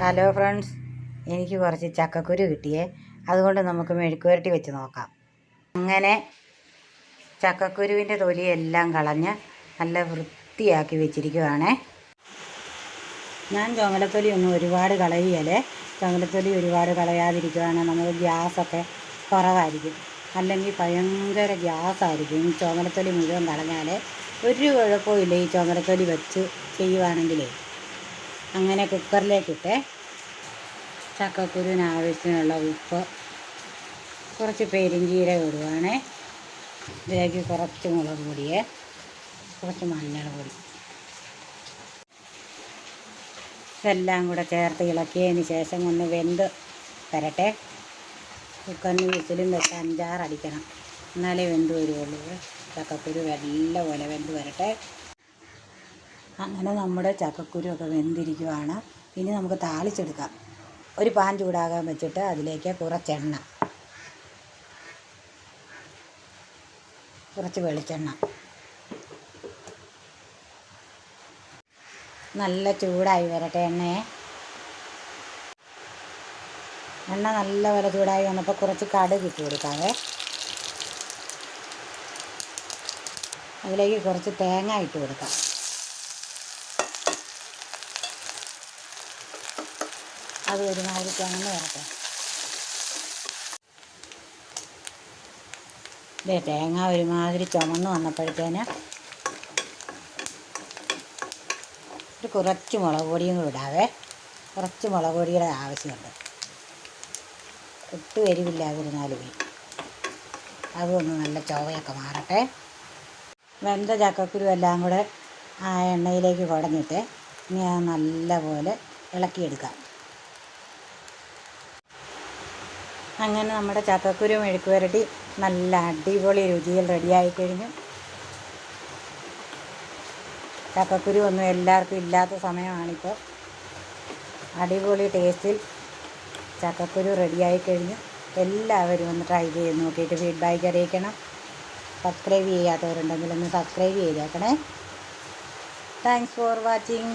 Hello friends എനിക്ക് കുറച്ച് ചക്കക്കുരു കിട്ടിയേ. അതുകൊണ്ട് നമുക്ക് മെഴുക്കുവരട്ടി വെച്ച് നോക്കാം. അങ്ങനെ ചക്കക്കുരുവിന്റെ തൊലിയെല്ലാം കളഞ്ഞ് നല്ല വൃത്തിയാക്കി വെച്ചിരിക്കുവാണേ. ഞാൻ ചുമലത്തൊലി ഒന്നും ഒരുപാട് കളയുകയല്ലേ? ചുമലത്തൊലി ഒരുപാട് കളയാതിരിക്കുവാണ്. നമുക്ക് ഗ്യാസൊക്കെ കുറവായിരിക്കും. അല്ലെങ്കിൽ ഭയങ്കര ഗ്യാസായിരിക്കും. ചുമലത്തൊലി മുഴുവൻ കളഞ്ഞാൽ ഒരു കുഴപ്പമില്ല ഈ ചുമലത്തൊലി വെച്ച് ചെയ്യുവാണെങ്കിലേ. അങ്ങനെ കുക്കറിലേക്കിട്ട് ചക്കക്കുരുവിന് ആവശ്യത്തിനുള്ള ഉപ്പ് കുറച്ച് പെരിഞ്ചീരകം ഇടുവാണേ. ഇതിലേക്ക് കുറച്ച് മുളക് പൊടിയെ കുറച്ച് മഞ്ഞൾ പൊടി. ഇതെല്ലാം കൂടെ ചേർത്ത് ഇളക്കിയതിന് ശേഷം ഒന്ന് വെന്ത് വരട്ടെ. കുക്കറിന് വിസിലും വെച്ച് അഞ്ചാറടിക്കണം. എന്നാലേ വെന്ത് വരുള്ളൂ ചക്കക്കുരു നല്ല പോലെ വെന്ത് വരട്ടെ. അങ്ങനെ നമ്മുടെ ചക്കക്കുരു ഒക്കെ വെന്തിരിക്കുവാണ്. ഇനി നമുക്ക് താളിച്ചെടുക്കാം. ഒരു പാൻ ചൂടാകാൻ വെച്ചിട്ട് അതിലേക്ക് കുറച്ചെണ്ണ. കുറച്ച് വെളിച്ചെണ്ണ. നല്ല ചൂടായി വരട്ടെ എണ്ണയെ. എണ്ണ നല്ല പോലെ ചൂടായി വന്നപ്പോൾ കുറച്ച് കടുക് ഇട്ട് കൊടുക്കാവേ. അതിലേക്ക് കുറച്ച് തേങ്ങ ഇട്ട് കൊടുക്കാം. അത് ഒരുമാതിരി അങ്ങനെ വരട്ടെ ഇതേ തേങ്ങ ഒരുമാതിരി ചുമന്ന് വന്നപ്പോഴത്തേന് ഒരു കുറച്ച് മുളക് പൊടിയും കൂടി ഇടാവേ. കുറച്ച് മുളക് പൊടിയുടെ ആവശ്യമുണ്ട്. ഒട്ടും എരിവില്ലാതിരുന്നാലും അതൊന്ന് നല്ല ചുവയൊക്കെ മാറട്ടെ. വെന്ത ചക്കക്കുരു എല്ലാം കൂടെ ആ എണ്ണയിലേക്ക് കുടഞ്ഞിട്ട് ഇനി അത് നല്ലപോലെ ഇളക്കിയെടുക്കാം. അങ്ങനെ നമ്മുടെ ചക്കക്കുരു മെഴുക്ക് പുരട്ടി നല്ല അടിപൊളി രുചിയിൽ റെഡിയായി കഴിഞ്ഞു. ചക്കക്കുരു ഒന്നും എല്ലാവർക്കും ഇല്ലാത്ത സമയമാണിപ്പോൾ. അടിപൊളി ടേസ്റ്റിൽ ചക്കക്കുരു റെഡിയായി കഴിഞ്ഞു. എല്ലാവരും ഒന്ന് ട്രൈ ചെയ്ത് നോക്കിയിട്ട് ഫീഡ്ബാക്ക് അറിയിക്കണം. സബ്സ്ക്രൈബ് ചെയ്യാത്തവരുണ്ടെങ്കിൽ ഒന്ന് സബ്സ്ക്രൈബ് ചെയ്തേക്കണേ. Thanks for watching